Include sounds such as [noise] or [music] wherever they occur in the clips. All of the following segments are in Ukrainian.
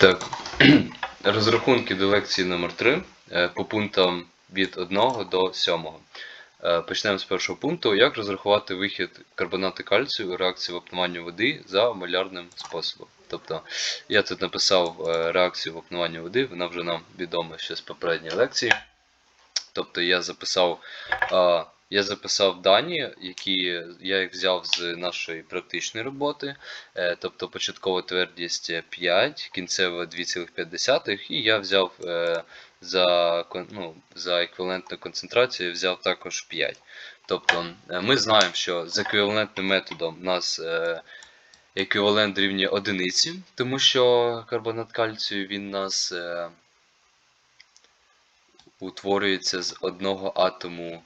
Так, [clears throat] розрахунки до лекції номер 3 по пунктам від 1 до 7. Е, Почнемо з першого пункту. Як розрахувати вихід карбонату кальцію у реакції в вапнування води за малярним способом. Тобто я тут написав е, реакцію вапнування води, вона вже нам відома ще з попередньої лекції. Тобто я записав, е, я записав дані, які я їх взяв з нашої практичної роботи. Е, тобто початкова твердість 5, кінцева 2,5, і я взяв е, за, ну, за еквівалентну концентрацію, взяв також 5. Тобто е, ми знаємо, що з еквівалентним методом у нас еквівалент рівня одиниці, тому що карбонат кальцію він у нас утворюється з одного атому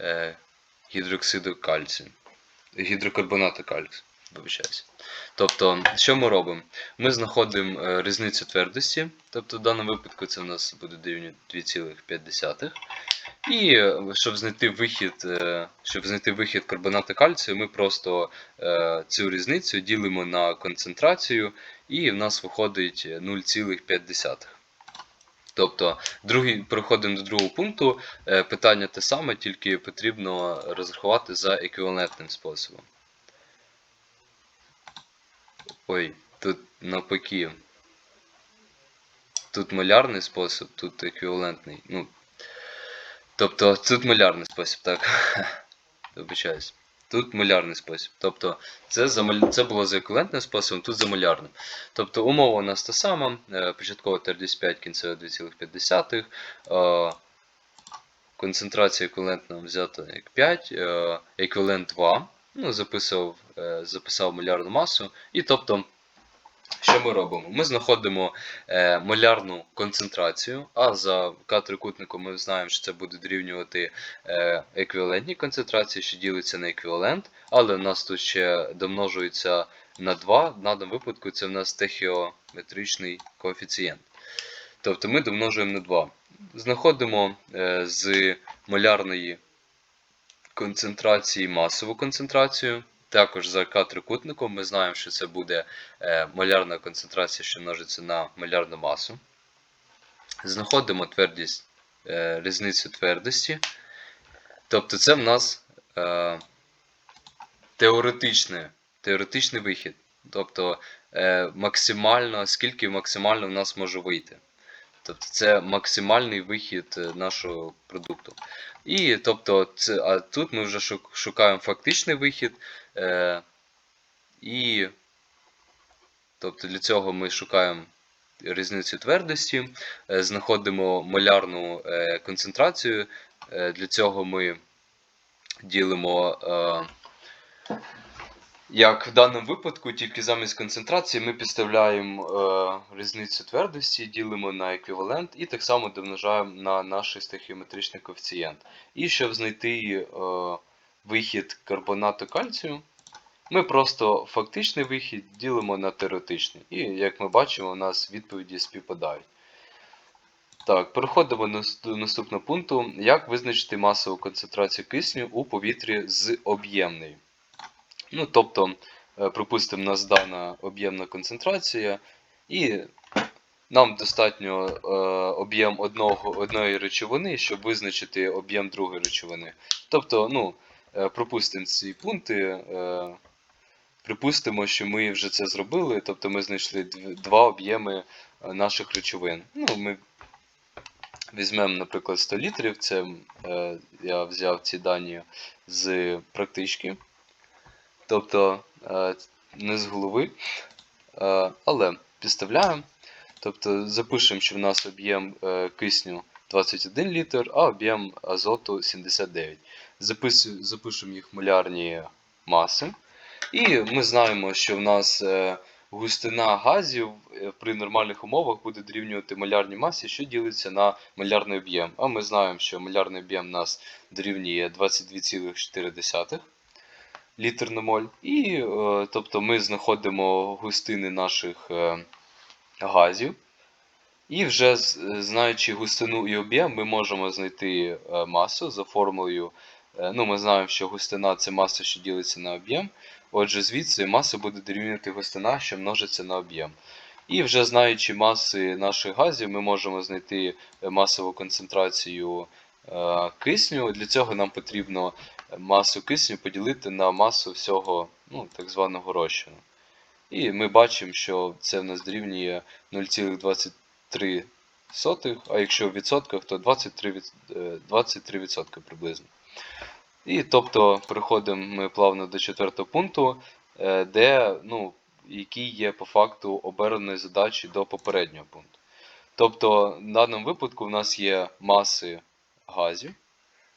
е, гідроксиду кальцію, гідрокарбонату кальцію. Вибачаюся. Тобто, що ми робимо? Ми знаходимо е, різницю твердості, тобто в даному випадку це в нас буде дорівнює 2,5. І е, щоб знайти вихід, е, щоб знайти вихід карбонату кальцію, ми просто цю різницю ділимо на концентрацію, і в нас виходить 0,5. Тобто, другий, переходимо до другого пункту. Е, Питання те саме, тільки потрібно розрахувати за еквівалентним способом. Ой, тут навпаки. Тут малярний спосіб, тут еквівалентний. Ну, тобто, тут малярний спосіб, так. [laughs] Вибачаюсь. Тут малярний спосіб. Тобто, це, за, це було за еквівалентним способом, тут за малярним. Тобто, умова у нас та сама. е, Початкова твердість 5, кінцева 2,5. е, Концентрація еквівалентна взята як 5, е, еквівалент 2. Ну, записав, записав малярну масу. І тобто, що ми робимо? Ми знаходимо е, малярну концентрацію, а за К-трикутником ми знаємо, що це буде дорівнювати е, еквівалентній концентрації, що ділиться на еквівалент, але у нас тут ще домножується на 2. В даному випадку це в нас стехіометричний коефіцієнт. Тобто ми домножуємо на 2. Знаходимо е, з малярної концентрації масову концентрацію. Також за К-трикутником ми знаємо, що це буде е, малярна концентрація, що множиться на малярну масу. Знаходимо твердість, е, різницю твердості. Тобто це в нас е, теоретичне, теоретичний вихід. Тобто максимально, скільки максимально в нас може вийти. Тобто це максимальний вихід нашого продукту. І тобто, це, а тут ми вже шукаємо фактичний вихід. Е, і тобто для цього ми шукаємо різницю твердості, е, знаходимо малярну е, концентрацію. Е, для цього ми ділимо. Е, як в даному випадку, тільки замість концентрації ми підставляємо е, різницю твердості, ділимо на еквівалент і так само домножаємо на наш стихіометричний коефіцієнт. І щоб знайти е, вихід карбонату кальцію, ми просто фактичний вихід ділимо на теоретичний. І як ми бачимо, у нас відповіді співпадають. Так, переходимо до наступного пункту. Як визначити масову концентрацію кисню у повітрі з об'ємною? Ну, тобто, е, припустимо, нас дана об'ємна концентрація, і нам достатньо е, об'єм одної речовини, щоб визначити об'єм другої речовини. Тобто, ну, пропустимо ці пункти, е, припустимо, що ми вже це зробили, тобто ми знайшли два об'єми е, наших речовин. Ну, ми візьмемо, наприклад, 100 літрів, це е, я взяв ці дані з практички. Тобто е, не з голови, е, але підставляємо. Тобто запишемо, що в нас об'єм е, кисню 21 літр, а об'єм азоту 79. Запишемо їх малярні маси. І ми знаємо, що в нас е, густина газів е, при нормальних умовах буде дорівнювати малярній масі, що ділиться на малярний об'єм. А ми знаємо, що малярний об'єм у нас дорівнює 22,4 літр на моль. І е, тобто ми знаходимо густини наших газів. І вже знаючи густину і об'єм, ми можемо знайти масу за формулою. Е, Ну, ми знаємо, що густина це маса, що ділиться на об'єм. Отже, звідси маса буде дорівнювати густина, що множиться на об'єм. І вже знаючи маси наших газів, ми можемо знайти е, масову концентрацію е, кисню. Для цього нам потрібно масу кисню поділити на масу всього ну, так званого розчину. І ми бачимо, що це в нас дорівнює 0,23, а якщо в відсотках, то 23%, е, 23% приблизно. І тобто переходимо ми плавно до четвертого пункту, е, де, ну, який є по факту оберненої задачі до попереднього пункту. Тобто, в даному випадку в нас є маси газів.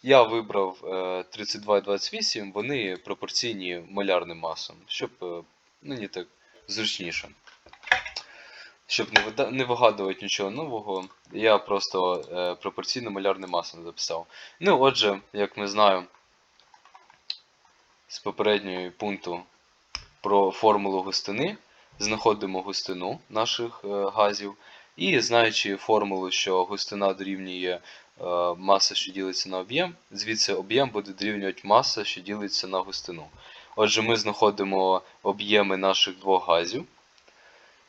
Я вибрав е, 32 і 28, вони пропорційні малярним масам, щоб е, ну, мені так зручніше. Щоб не, не вигадувати нічого нового, я просто е, пропорційно малярним масам записав. Ну, отже, як ми знаємо з попереднього пункту про формулу густини, знаходимо густину наших е, газів. І знаючи формулу, що густина дорівнює е, маса, що ділиться на об'єм, звідси об'єм буде дорівнювати маса, що ділиться на густину. Отже, ми знаходимо об'єми наших двох газів.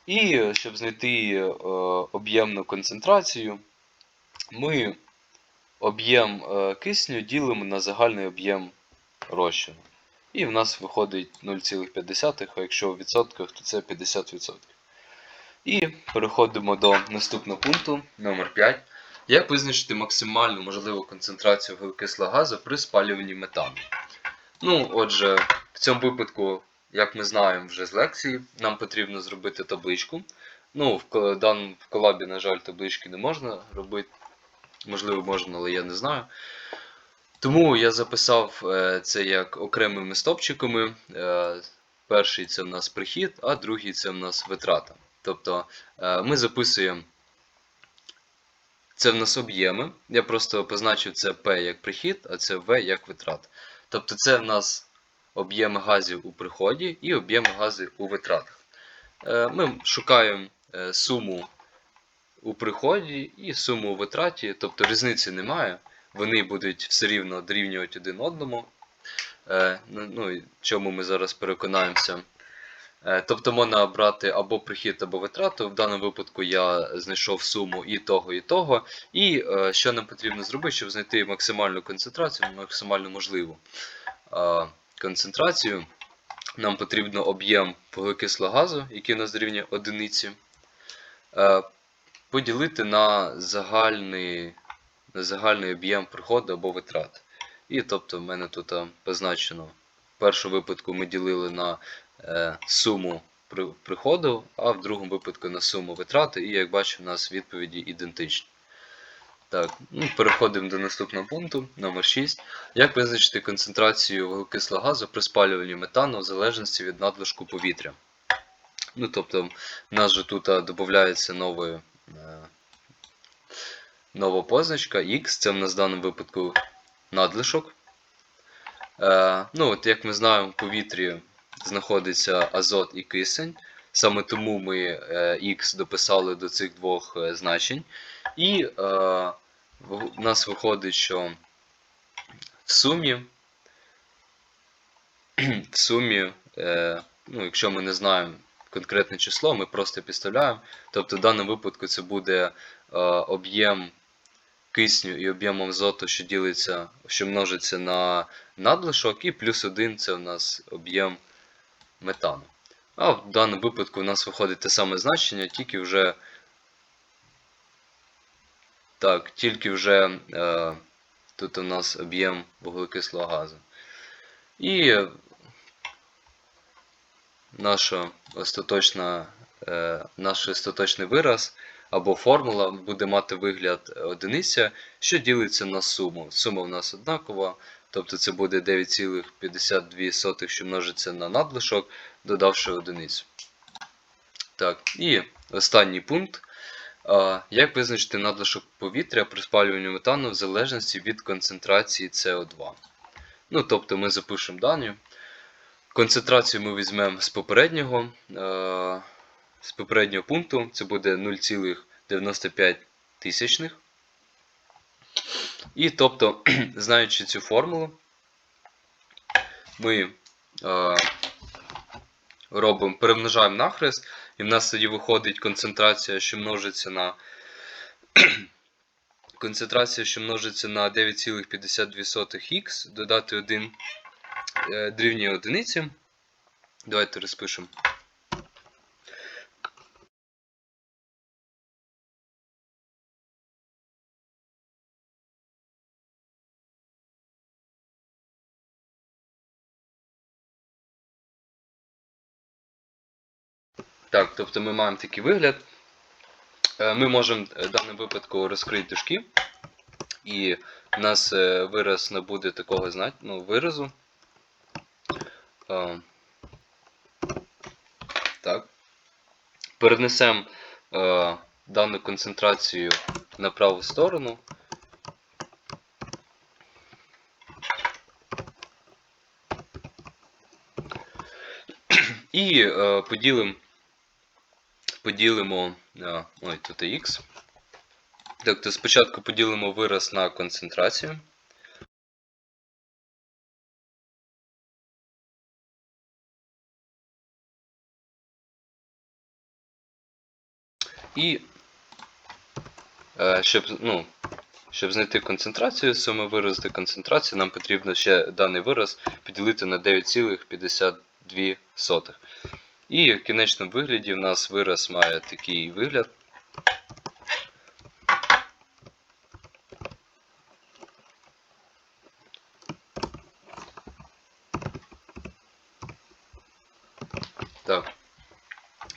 І е, щоб знайти е, об'ємну концентрацію, ми об'єм е, кисню ділимо на загальний об'єм розчину. І в нас виходить 0,5, а якщо в відсотках, то це 50%. І переходимо до наступного пункту, номер 5. Як визначити максимальну можливу концентрацію вуглекислого газу при спалюванні метану? Ну, отже, в цьому випадку, як ми знаємо вже з лекції, нам потрібно зробити табличку. Ну, в, ко- дан, в колабі, на жаль, таблички не можна робити. Можливо, можна, але я не знаю. Тому я записав е, це як окремими стопчиками. Е, перший це в нас прихід, а другий це в нас витрата. Тобто е, ми записуємо це в нас об'єми. Я просто позначив це P як прихід, а це V як витрат. Тобто це в нас об'єми газів у приході і об'єми газів у витратах. Е, Ми шукаємо е, суму у приході і суму у витраті, тобто різниці немає. Вони будуть все рівно дорівнювати один одному. Е, Ну, ну, чому ми зараз переконаємося. Тобто можна брати або прихід, або витрату. В даному випадку я знайшов суму і того, і того. І що нам потрібно зробити, щоб знайти максимальну концентрацію, максимально можливу концентрацію. Нам потрібно об'єм вуглекислого газу, який у нас дорівнює одиниці, е, поділити на загальний, на загальний об'єм приходу або витрат. І тобто в мене тут е, позначено. В першому випадку ми ділили на е, суму приходу, а в другому випадку на суму витрати, і як бачимо, у нас відповіді ідентичні. Так, ну, переходимо до наступного пункту, номер 6. Як визначити концентрацію вуглекислого газу при спалюванні метану в залежності від надлишку повітря? Ну, тобто, в нас же тут додається новий, е, нова позначка X, це в нас в даному випадку надлишок. Е, ну, от як ми знаємо, в повітрі знаходиться азот і кисень. Саме тому ми е, X дописали до цих двох е, значень. І е, в нас виходить, що в сумі, [clears throat] в сумі, е, ну, якщо ми не знаємо конкретне число, ми просто підставляємо. Тобто в даному випадку це буде е, об'єм кисню і об'єм азоту, що ділиться, що множиться на надлишок, і плюс один це у нас об'єм метану. А в даному випадку у нас виходить те саме значення, тільки вже так, тільки вже е, тут у нас об'єм вуглекислого газу. І наша остаточна, е, наш остаточний вираз або формула буде мати вигляд одиниця, що ділиться на суму. Сума в нас однакова, тобто це буде 9,52, що множиться на надлишок, додавши одиницю. Так, і останній пункт. Як визначити надлишок повітря при спалюванні метану в залежності від концентрації СО2? Ну, тобто ми запишемо дані. Концентрацію ми візьмемо з попереднього, е, з попереднього пункту, це буде 0,95 тисячних. І тобто, [clears throat] знаючи цю формулу, ми е, робимо, перемножаємо нахрест І в нас тоді виходить концентрація, що множиться на. [clears throat] концентрація, що множиться на 9,52х, додати 1 е, одиниці. Давайте розпишемо. Так, тобто ми маємо такий вигляд. Е, Ми можемо е, в даному випадку розкрити дужки, і в нас е, вираз набуде такого ну, виразу. Так. Перенесемо дану концентрацію на праву сторону. І поділимо поділимо. Ой, тут X. Тобто спочатку поділимо вираз на концентрацію. І е, щоб, ну, щоб знайти концентрацію, саме виразити концентрацію, нам потрібно ще даний вираз поділити на 9,52. І в кінечному вигляді в нас вираз має такий вигляд. Так.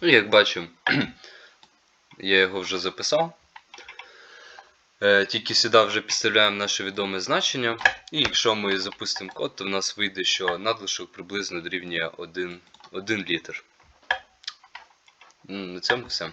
І як бачимо, [clears throat] я його вже записав. Е, Тільки сюди вже підставляємо наше відоме значення. І якщо ми запустимо код, то в нас вийде, що надлишок приблизно дорівнює 1, 1 літр. На цьому все.